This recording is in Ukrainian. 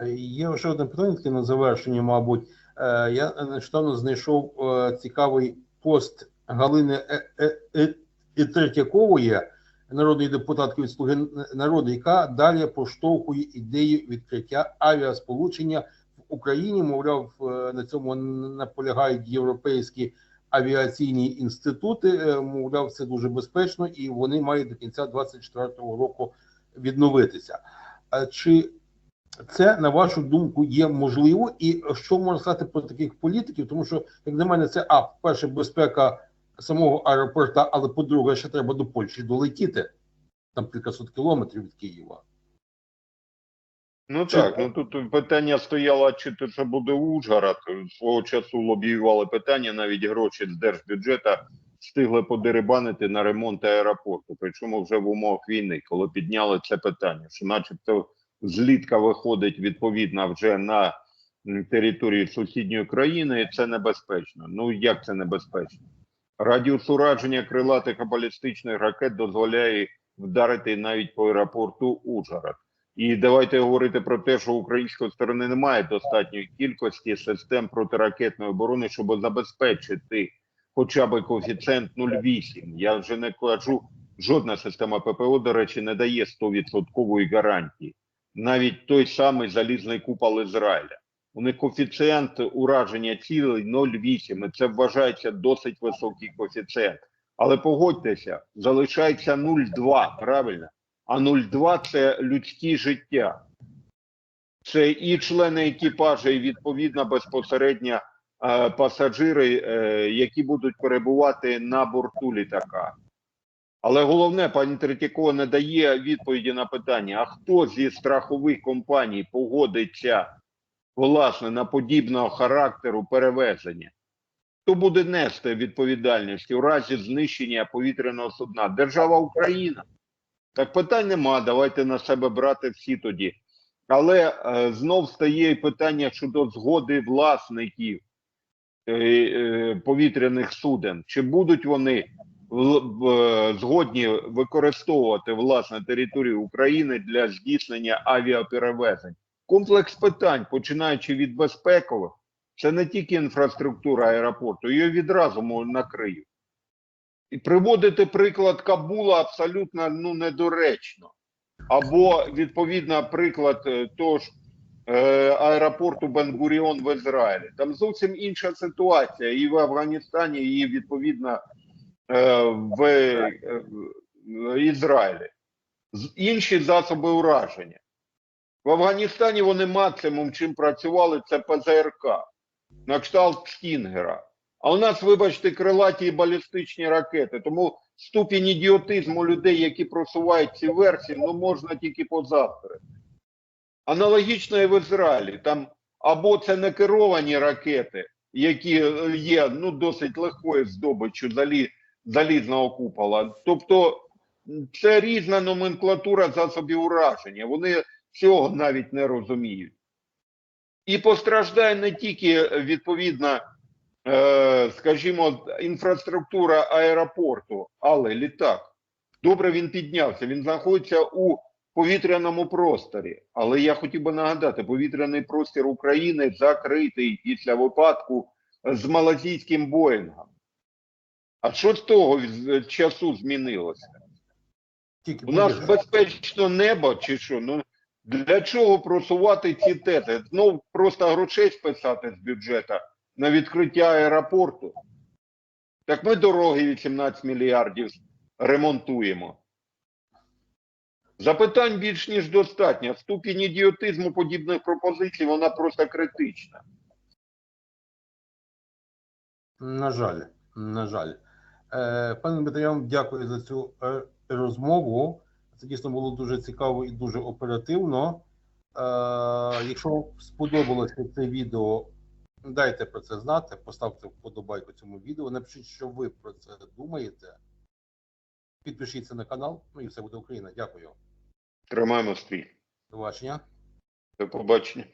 Е, Є ще одне питання на завершення, мабуть. Е, Я нещодавно знайшов е, цікавий пост Галини Е- Е- Е- Е- Третьякової, народної депутатки від Слуги народу, яка далі поштовхує ідею відкриття авіасполучення в Україні. Мовляв, е, на цьому наполягають європейські авіаційні інститути. Е, Мовляв, це дуже безпечно, і вони мають до кінця 2024 року відновитися. Чи це, на вашу думку, є можливо, і що можна сказати про таких політиків? Тому що, як на мене, це а перше безпека самого аеропорта, але по-друге, ще треба до Польщі долетіти там кількасот кілометрів від Києва. Ну так, ну тут питання стояло, чи то це буде Ужгород. Свого часу лобіювали питання, навіть гроші з держбюджету встигли подерибанити на ремонт аеропорту. Причому вже в умовах війни, коли підняли це питання, що начебто злітка виходить відповідно вже на території сусідньої країни, і це небезпечно. Ну як це небезпечно? Радіус ураження крилатих балістичних ракет дозволяє вдарити навіть по аеропорту Ужгород. І давайте говорити про те, що української сторони немає достатньої кількості систем протиракетної оборони, щоб забезпечити хоча б коефіцієнт 0,8. Я вже не кажу, жодна система ППО, до речі, не дає 100% гарантії. Навіть той самий залізний купол Ізраїля. У них коефіцієнт ураження цілей 0,8. І це вважається досить високий коефіцієнт. Але погодьтеся, залишається 0,2, правильно? а 0,2 – це людські життя. Це і члени екіпажу, і відповідно безпосередньо е, пасажири, е, які будуть перебувати на борту літака. Але головне, пані Третьякова не дає відповіді на питання: а хто зі страхових компаній погодиться власне на подібного характеру перевезення? Хто буде нести відповідальність у разі знищення повітряного судна? Держава Україна. Так питань нема, давайте на себе брати всі тоді. Але е, знов стає питання щодо згоди власників е, е, повітряних суден. Чи будуть вони згодні використовувати власне територію України для здійснення авіаперевезень? Комплекс питань, починаючи від безпекових, це не тільки інфраструктура аеропорту, її відразу накриють. І приводити приклад Кабула абсолютно ну, недоречно. Або, відповідно, приклад е, того ж е, аеропорту Бен-Гуріон в Ізраїлі. Там зовсім інша ситуація і в Афганістані, і відповідно в, е, Ізраїлі. Інші засоби ураження. В Афганістані вони максимум чим працювали, це ПЗРК на кшталт Стінгера. А у нас, вибачте, крилаті і балістичні ракети. Тому ступінь ідіотизму людей, які просувають ці версії, ну можна тільки позавтра. Аналогічно і в Ізраїлі. Там або це не керовані ракети, які е, є ну, досить легкою здобиччю залі, залізного купола. Тобто це різна номенклатура засобів ураження. Вони цього навіть не розуміють. І постраждає не тільки відповідно е, скажімо, інфраструктура аеропорту, але літак. Добре, він піднявся. Він знаходиться у повітряному просторі. Але я хотів би нагадати, повітряний простір України закритий після випадку з малазійським Боїнгом. А що з того часу змінилося? Тільки У нас безпечно небо чи що? Ну для чого просувати ці тези? Знов просто грошей списати з бюджету на відкриття аеропорту. Так ми дороги 18 мільярдів ремонтуємо. Запитань більш ніж достатньо. Ступінь ідіотизму подібних пропозицій, вона просто критична. На жаль, на жаль. Е, пане Дмитро, я вам дякую за цю е, розмову. Це дійсно було дуже цікаво і дуже оперативно. Е, якщо сподобалося це відео, дайте про це знати, поставте вподобайку цьому відео. Напишіть, що ви про це думаєте. Підпишіться на канал. Ну і все буде Україна. Дякую. Тримаємо стрій. До побачення. До побачення.